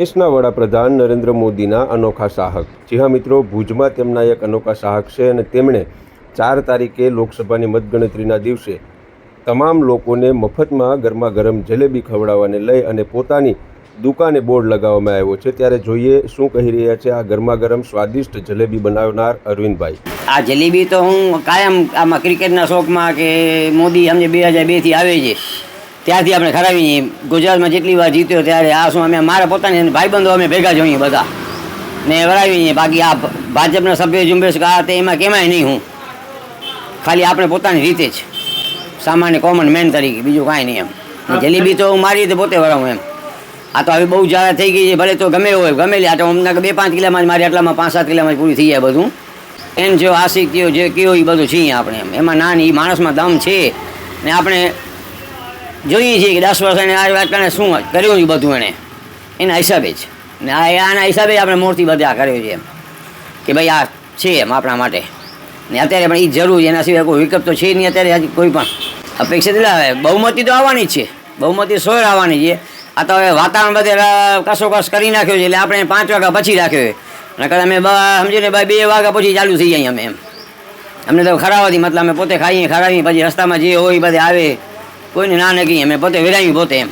દેશના વડાપ્રધાન નરેન્દ્ર મોદીના અનોખા સાહક. જી હા મિત્રો, ભુજમાં તેમના એક અનોખા સાહક છે અને તેમણે ચાર તારીખે લોકસભાની મતગણતરીના દિવસે તમામ લોકોને મફતમાં ગરમા ગરમ જલેબી ખવડાવવાને લઈ અને પોતાની દુકાને બોર્ડ લગાવવામાં આવ્યો છે. ત્યારે જોઈએ શું કહી રહ્યા છે આ ગરમા ગરમ સ્વાદિષ્ટ જલેબી બનાવનાર અરવિંદભાઈ. આ જલેબી તો હું કાયમ આમાં ક્રિકેટના શોખમાં કે મોદી અમને બે હજાર બેથી આવે છે. ત્યારથી આપણે ખરાવી ગુજરાતમાં જેટલી વાર જીત્યો ત્યારે આ શું અમે મારા પોતાની ભાઈબંધો અમે ભેગા જોઈએ બધા. ને વરાવી બાકી આ ભાજપના સભ્ય ઝુંબેશ આ તે એમાં કેમાંય નહીં હું. ખાલી આપણે પોતાની રીતે જ. સામાન્ય કોમન મેન તરીકે, બીજું કાંઈ નહીં એમ. જલેબી તો હું મારી રીતે પોતે વરાવું એમ. આ તો હવે બહુ જાડા થઈ ગઈ છે, ભલે તો ગમે હોય, ગમે લે. આ તો અમને બે પાંચ કિલોમાં જ મારી, આટલામાં પાંચ સાત કિલોમાં પૂરી થઈ જાય બધું. એન જો આશિક કયો જે કયો એ બધું છીએ આપણે એમ. એમાં નાની એ માણસમાં દમ છે. ને આપણે જોઈએ છીએ કે દસ વર્ષ આ કરીને શું કર્યું છે બધું એણે. એના હિસાબે જ. ને આ આના હિસાબે જ આપણે મૂર્તિ બધા કર્યો છે એમ. કે ભાઈ આ છે એમ આપણા માટે. ને અત્યારે પણ એ જરૂર છે. એના સિવાય કોઈ વિકલ્પ તો છે નહીં અત્યારે હજી કોઈ પણ. અપેક્ષિત એટલે બહુમતી તો આવવાની જ છે. બહુમતી સોળ આવવાની છે. આ તો હવે વાતાવરણ બધે કસોકસ કરી નાખ્યો છે એટલે આપણે પાંચ વાગ્યા પછી રાખ્યો છે. નકર અમે સમજીને ભાઈ બે વાગ્યા પછી ચાલુ થઈ જાય અમે એમ. અમને તો ખરાવાથી મતલબ અમે પોતે ખાઈએ, ખરાવીએ, પછી રસ્તામાં જે હોય બધે આવે. કોઈને ના ન અમે પોતે વેરાવી પોતે એમ.